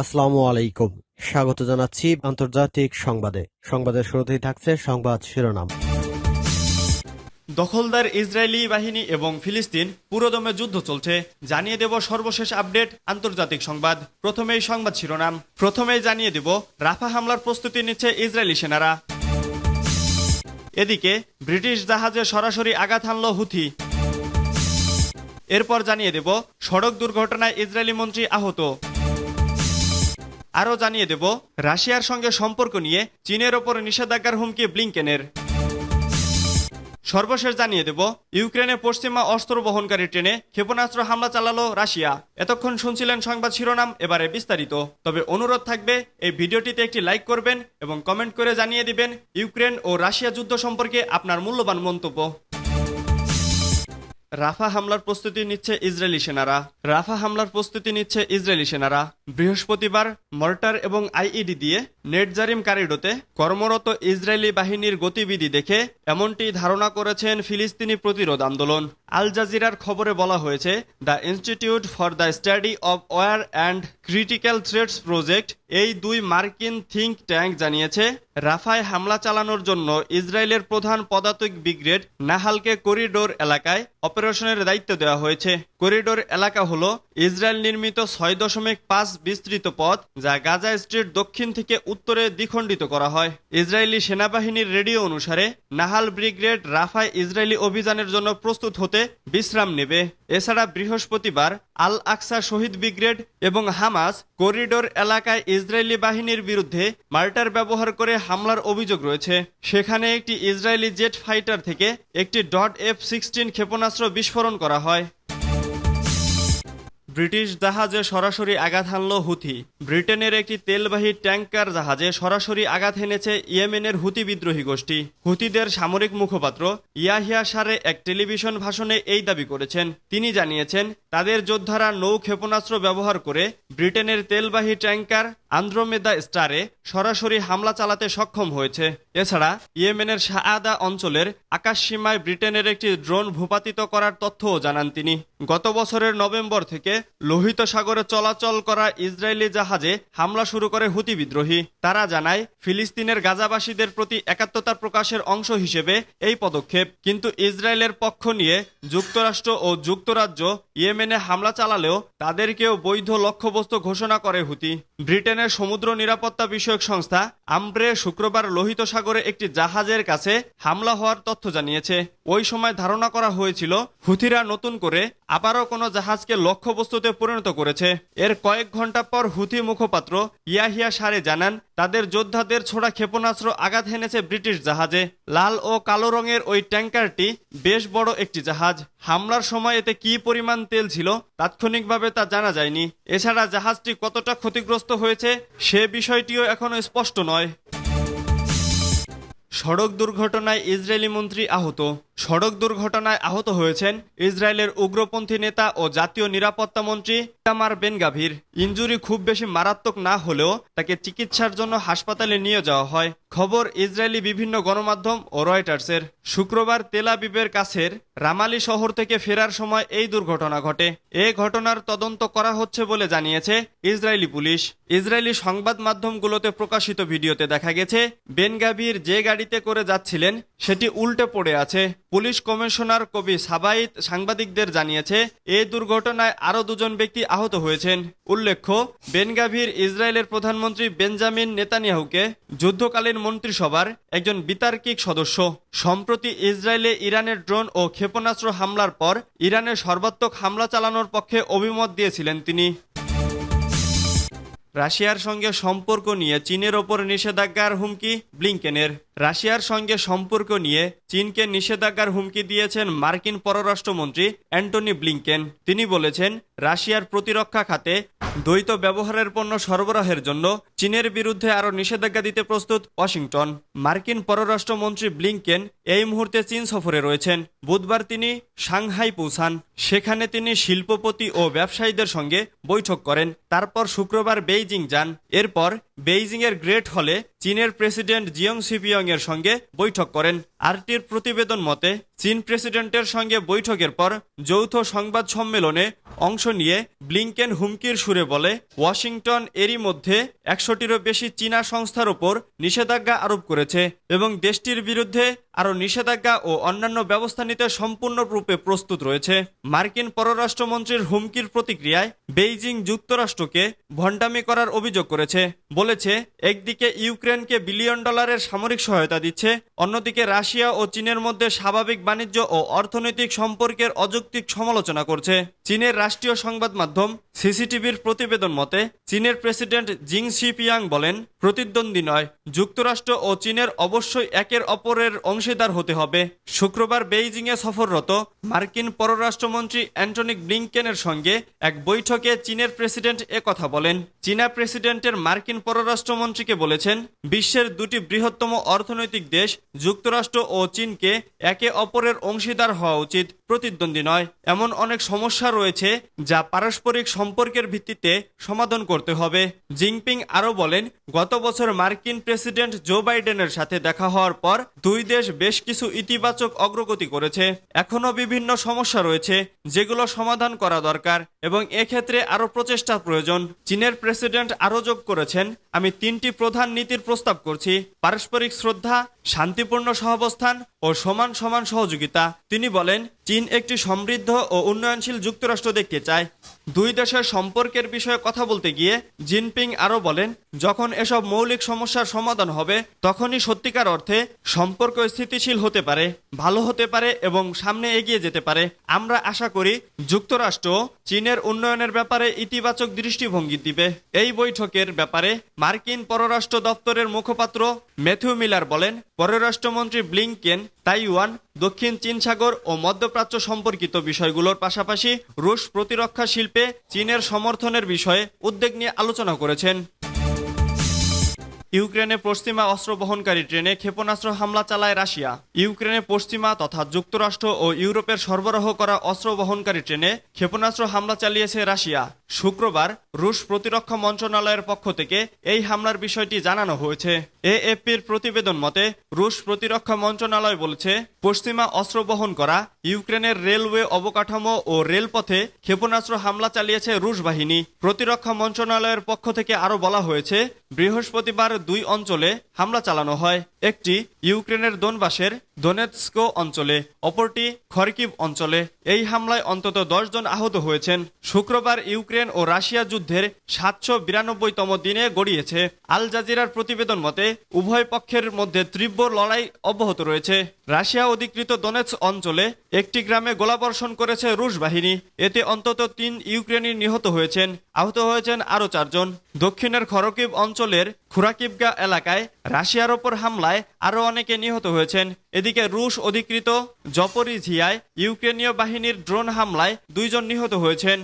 আসসালামু আলাইকুম। স্বাগত জানাচ্ছি আন্তর্জাতিক সংবাদে। সংবাদের শুরুতেই থাকছে সংবাদ শিরোনাম। দখলদার ইসরায়েলি বাহিনী এবং ফিলিস্তিন পুরোদমে যুদ্ধ চলছে। জানিয়ে দেব সর্বশেষ আপডেট আন্তর্জাতিক সংবাদ। প্রথমেই সংবাদ শিরোনাম। প্রথমেই জানিয়ে দেব রাফা হামলার প্রস্তুতি নিচ্ছে ইসরায়েলি সেনারা। এদিকে ব্রিটিশ জাহাজে সরাসরি আঘাত হানল হুথি। এরপর জানিয়ে দেব সড়ক দুর্ঘটনায় ইসরায়েলি মন্ত্রী আহত। আরও জানিয়ে দেব, রাশিয়ার সঙ্গে সম্পর্ক নিয়ে চীনের ওপর নিষেধাজ্ঞার হুমকি ব্লিংকেনের। সর্বশেষ জানিয়ে দেব, ইউক্রেনে পশ্চিমা অস্ত্র বহনকারী ট্রেনে ক্ষেপণাস্ত্র হামলা চালালো রাশিয়া। এতক্ষণ শুনছিলেন সংবাদ শিরোনাম, এবারে বিস্তারিত। তবে অনুরোধ থাকবে, এই ভিডিওটিতে একটি লাইক করবেন এবং কমেন্ট করে জানিয়ে দিবেন ইউক্রেন ও রাশিয়া যুদ্ধ সম্পর্কে আপনার মূল্যবান মন্তব্য। রাফা হামলার প্রস্তুতি নিচ্ছে ইসরায়েলি সেনারা। রাফা হামলার প্রস্তুতি নিচ্ছে ইসরায়েলি সেনারা। বৃহস্পতিবার মর্টার এবং আইইডি দিয়ে নেটজারিম কারিডোতে কর্মরত ইসরায়েলি বাহিনীর গতিবিধি দেখে এমনটি ধারণা করেছেন ফিলিস্তিনি প্রতিরোধ আন্দোলন। আল জাজিরার খবরে বলা হয়েছে, the Institute for the Study of War and Critical Threats Project এই দুই মার্কিন থিঙ্ক ট্যাঙ্ক জানিয়েছে, রাফায় হামলা চালানোর জন্য ইসরায়েলের প্রধান পদাতিক ব্রিগেড নাহালকে করিডোর এলাকায় অপারেশনের দায়িত্ব দেওয়া হয়েছে। করিডোর এলাকা হল ইসরায়েল নির্মিত ছয় দশমিক পাঁচ বিস্তৃত পথ যা গাজা স্ট্রিট দক্ষিণ থেকে উত্তরে দ্বিখণ্ডিত করা হয়। ইসরায়েলি সেনাবাহিনীর রেডিও অনুসারে, নাহাল ব্রিগেড রাফায় ইসরায়েলি অভিযানের জন্য প্রস্তুত হতে বিশ্রাম নেবে। এছাড়া বৃহস্পতিবার আল আকসা শহীদ ব্রিগেড এবং হামাস করিডোর এলাকায় ইসরায়েলি বাহিনীর বিরুদ্ধে মার্টার ব্যবহার করে হামলার অভিযোগ রয়েছে। সেখানে একটি ইসরায়েলি জেট ফাইটার থেকে একটি ডট এফ সিক্সটিন ক্ষেপণাস্ত্র বিস্ফোরণ করা হয়। ব্রিটিশ জাহাজে সরাসরি আঘাত হানল হুথি। ব্রিটেনের একটি তেলবাহী ট্যাঙ্কার জাহাজে সরাসরি আঘাত হেনেছে ইয়েমেনের হুতি বিদ্রোহী গোষ্ঠী। হুতিদের সামরিক মুখপাত্র ইয়াহিয়া সারে এক টেলিভিশন ভাষণে এই দাবি করেছেন। তিনি জানিয়েছেন, তাদের যোদ্ধারা নৌ ক্ষেপণাস্ত্র ব্যবহার করে ব্রিটেনের তেলবাহী ট্যাঙ্কার আন্দ্রোমেদা স্টারে সরাসরি হামলা চালাতে সক্ষম হয়েছে। এছাড়া, ইয়েমেনের শাহাদা অঞ্চলের আকাশ সীমায় ব্রিটেনের একটি ড্রোন ভূপাতিত করার তথ্যও জানান তিনি। গত বছরের নভেম্বর থেকে লোহিত সাগরে চলাচল করা ইসরায়েলি জাহাজে হামলা শুরু করে হুতি বিদ্রোহী। তারা জানায়, ফিলিস্তিনের গাজাবাসীদের প্রতি একাত্মতা প্রকাশের অংশ হিসেবে এই পদক্ষেপ। কিন্তু ইসরায়েলের পক্ষ নিয়ে যুক্তরাষ্ট্র ও যুক্তরাজ্য ইয়েমেনে হামলা চালালেও তাদেরকেও বৈধ লক্ষ্যবস্তু ঘোষণা করে হুতি। ব্রিটেনের সমুদ্র নিরাপত্তা বিষয়ক সংস্থা আমব্রে শুক্রবার লোহিত সাগরে একটি জাহাজের কাছে হামলা হওয়ার তথ্য জানিয়েছে। ওই সময় ধারণা করা হয়েছিল, হুথিরা নতুন করে আবারও কোনো জাহাজকে লক্ষ্যবস্তুতে পরিণত করেছে। এর কয়েক ঘণ্টা পর হুথি মুখপাত্র ইয়াহিয়া সারে জানান, তাদের যোদ্ধাদের ছোড়া ক্ষেপণাস্ত্র আঘাত হেনেছে ব্রিটিশ জাহাজে। লাল ও কালো রঙের ওই ট্যাঙ্কারটি বেশ বড় একটি জাহাজ। হামলার সময় এতে কি পরিমাণ তেল ছিল তাৎক্ষণিকভাবে তা জানা যায়নি। এছাড়া জাহাজটি কতটা ক্ষতিগ্রস্ত হয়েছে সে বিষয়টিও এখনও স্পষ্ট নয়। সড়ক দুর্ঘটনায় ইসরায়েলি মন্ত্রী আহত। সড়ক দুর্ঘটনায় আহত হয়েছেন ইসরায়েলের উগ্রপন্থী নেতা ও জাতীয় নিরাপত্তা মন্ত্রী ইতামার বেনগাভির। ইঞ্জুরি খুব বেশি মারাত্মক না হলেও তাকে চিকিৎসার জন্য হাসপাতালে নিয়ে যাওয়া হয়। খবর ইসরায়েলি বিভিন্ন গণমাধ্যম ও রয়টার্সের। শুক্রবার তেলাবিবের কাছের রামালি শহর থেকে ফেরার সময় এই দুর্ঘটনা ঘটে। এ ঘটনার তদন্ত করা হচ্ছে বলে জানিয়েছে ইসরায়েলি পুলিশ। ইসরায়েলি সংবাদ মাধ্যমগুলোতে প্রকাশিত ভিডিওতে দেখা গেছে, বেনগাভির যে গাড়িতে করে যাচ্ছিলেন সেটি উল্টে পড়ে আছে। পুলিশ কমিশনার কবি সাবাইত সাংবাদিকদের জানিয়েছে এই দুর্ঘটনায় আরও দুজন ব্যক্তি আহত হয়েছেন। উল্লেখ্য, বেনগাভির ইসরায়েলের প্রধানমন্ত্রী বেঞ্জামিন নেতানিয়াহুকে যুদ্ধকালীন মন্ত্রিসভার একজন বিতার্কিক সদস্য। সম্প্রতি ইসরায়েলে ইরানের ড্রোন ও ক্ষেপণাস্ত্র হামলার পর ইরানের সর্বাত্মক হামলা চালানোর পক্ষে অভিমত দিয়েছিলেন তিনি। রাশিয়ার সঙ্গে সম্পর্ক নিয়ে চীনের ওপর নিষেধাজ্ঞার হুমকি ব্লিংকেনের। রাশিয়ার সঙ্গে সম্পর্ক নিয়ে চীনকে নিষেধাজ্ঞার হুমকি দিয়েছেন মার্কিন পররাষ্ট্রমন্ত্রী অ্যান্টনি ব্লিংকেন। তিনি বলেছেন, রাশিয়ার প্রতিরক্ষা খাতে দ্বৈত ব্যবহারের পণ্য সরবরাহের জন্য চীনের বিরুদ্ধে আরও নিষেধাজ্ঞা দিতে প্রস্তুত ওয়াশিংটন। মার্কিন পররাষ্ট্রমন্ত্রী ব্লিংকেন এই মুহূর্তে চীন সফরে রয়েছেন। বুধবার তিনি সাংহাই পৌঁছান সেখানে তিনি শিল্পপতি ও ব্যবসায়ীদের সঙ্গে বৈঠক করেন। তারপর শুক্রবার বেইজিং যান। এরপর বেইজিং এর গ্রেট হলে চীনের প্রেসিডেন্ট জিয়ং সিপিয়ং এর সঙ্গে বৈঠক করেন। আরটির প্রতিবেদন মতে চীন প্রেসিডেন্টের সঙ্গে বৈঠকের পর যৌথ সংবাদ সম্মেলনে অংশ নিয়ে ব্লিংকেন হুমকির সুরে বলে, ওয়াশিংটন এরই মধ্যে একশোটিরও বেশি চীনা সংস্থার ওপর নিষেধাজ্ঞা আরোপ করেছে এবং দেশটির বিরুদ্ধে আরও নিষেধাজ্ঞা ও অন্যান্য ব্যবস্থা নিতে সম্পূর্ণরূপে প্রস্তুত রয়েছে। মার্কিন পররাষ্ট্রমন্ত্রীর হুমকির প্রতিক্রিয়ায় বেইজিং যুক্তরাষ্ট্রকে ভণ্ডামি করার অভিযোগ করেছে। বলেছে, একদিকে ইউক্রেনকে বিলিয়ন ডলারের সামরিক সহায়তা দিচ্ছে, অন্যদিকে রাশিয়া ও চীনের মধ্যে স্বাভাবিক বাণিজ্য ও অর্থনৈতিক সম্পর্কের অযৌক্তিক সমালোচনা করছে। চীনের রাষ্ট্রীয় সংবাদ মাধ্যম সিসিটিভির প্রতিবেদন মতে, চীনের প্রেসিডেন্ট জিং শিপিয়াং বলেন, প্রতিদ্বন্দ্বী নয়, যুক্তরাষ্ট্র ও চীনের অবশ্যই একের অপরের অংশীদার হতে হবে। শুক্রবার বেইজিংয়ে সফররত মার্কিন পররাষ্ট্রমন্ত্রী অ্যান্টনি ব্লিংকেনের সঙ্গে এক বৈঠকে চীনের প্রেসিডেন্ট কথা বলেন। চীনা প্রেসিডেন্টের মার্কিন পররাষ্ট্রমন্ত্রীকে বলেছেন, বিশ্বের দুটি বৃহত্তম অর্থনৈতিক দেশ, যুক্তরাষ্ট্র ও চীনকে একে অপরের অংশীদার হওয়া উচিত প্রতিদ্বন্দ্বী নয়। এমন অনেক সমস্যা রয়েছে যা পারস্পরিক সম্পর্কের ভিত্তিতে সমাধান করতে হবে। জিনপিং আরও বলেন, গত বছর মার্কিন প্রেসিডেন্ট জো বাইডেনের সাথে দেখা হওয়ার পর দুই দেশ বেশ কিছু ইতিবাচক অগ্রগতি করেছে। এখনও বিভিন্ন সমস্যা রয়েছে যেগুলো সমাধান করা দরকার এবং এক্ষেত্রে আরও প্রচেষ্টা প্রয়োজন। চীনের প্রেসিডেন্ট আরও যোগ করেছেন, আমি তিনটি প্রধান নীতির প্রস্তাব করছি। পারস্পরিক শ্রদ্ধা, শান্তিপূর্ণ সহাবস্থান ও সমান সমান সহযোগিতা তিনি বলেন চীন একটি সমৃদ্ধ ও উন্নয়নশীল যুক্তরাষ্ট্র দেখতে চায়। দুই দেশের সম্পর্কের বিষয়ে কথা বলতে গিয়ে জিনপিং আরও বলেন, যখন এসব মৌলিক সমস্যার সমাধান হবে, তখনই সত্যিকার অর্থে সম্পর্ক স্থিতিশীল হতে পারে, ভালো হতে পারে এবং সামনে এগিয়ে যেতে পারে। আমরা আশা করি যুক্তরাষ্ট্র চীনের উন্নয়নের ব্যাপারে ইতিবাচক দৃষ্টিভঙ্গি দিবে। এই বৈঠকের ব্যাপারে মার্কিন পররাষ্ট্র দপ্তরের মুখপাত্র ম্যাথিউ মিলার বলেন, পররাষ্ট্রমন্ত্রী ব্লিংকেন, তাইওয়ান, দক্ষিণ চীন সাগর ও মধ্যপ্রাচ্য সম্পর্কিত বিষয়গুলোর পাশাপাশি রুশ প্রতিরক্ষা শিল্পে চীনের সমর্থনের বিষয়ে উদ্বেগ নিয়ে আলোচনা করেছেন। ইউক্রেনে পশ্চিমা অস্ত্র বহনকারী ট্রেনে ক্ষেপণাস্ত্র হামলা চালায় রাশিয়া। ইউক্রেনে পশ্চিমা তথা যুক্তরাষ্ট্র ও ইউরোপের সরবরাহ করা অস্ত্র বহনকারী ট্রেনে ক্ষেপণাস্ত্র হামলা চালিয়েছে রাশিয়া। শুক্রবার রুশ প্রতিরক্ষা মন্ত্রণালয়ের পক্ষ থেকে এই হামলার বিষয়টি জানানো হয়েছে। এএফপির প্রতিবেদন মতে, রুশ প্রতিরক্ষা মন্ত্রণালয় বলছে, পশ্চিমা অস্ত্র বহন করা ইউক্রেনের রেলওয়ে অবকাঠামো ও রেলপথে ক্ষেপণাস্ত্র হামলা চালিয়েছে রুশ বাহিনী। প্রতিরক্ষা মন্ত্রণালয়ের পক্ষ থেকে আরও বলা হয়েছে, বৃহস্পতিবার দুই অঞ্চলে হামলা চালানো হয়। একটি ইউক্রেনের দোনবাসের দোনেৎস্কো অঞ্চলে, অপরটি খরকিভ অঞ্চলে। এই হামলায় অন্তত দশ জন আহত হয়েছেন। শুক্রবার ইউক্রেন ও রাশিয়া যুদ্ধের সাতশো বিরানব্বইতম দিনে গড়িয়েছে। আল জাজিরার প্রতিবেদন মতে, উভয় পক্ষের মধ্যে তীব্র লড়াই অব্যাহত রয়েছে। রাশিয়া অধিকৃত দোনেৎস অঞ্চলে একটি গ্রামে গোলাবর্ষণ করেছে রুশ বাহিনী। এতে অন্তত তিন ইউক্রেনি নিহত হয়েছেন। আহত হয়েছেন আরও চারজন। দক্ষিণের খরকিব অঞ্চলের খুরাকিবগা এলাকায় রাশিয়ার ওপর হামলায় আরও অনেকে নিহত হয়েছেন। এদিকে রুশ অধিকৃত জপরিঝিয়ায় ইউক্রেনীয় বাহিনীর ড্রোন হামলায় দুইজন নিহত হয়েছেন।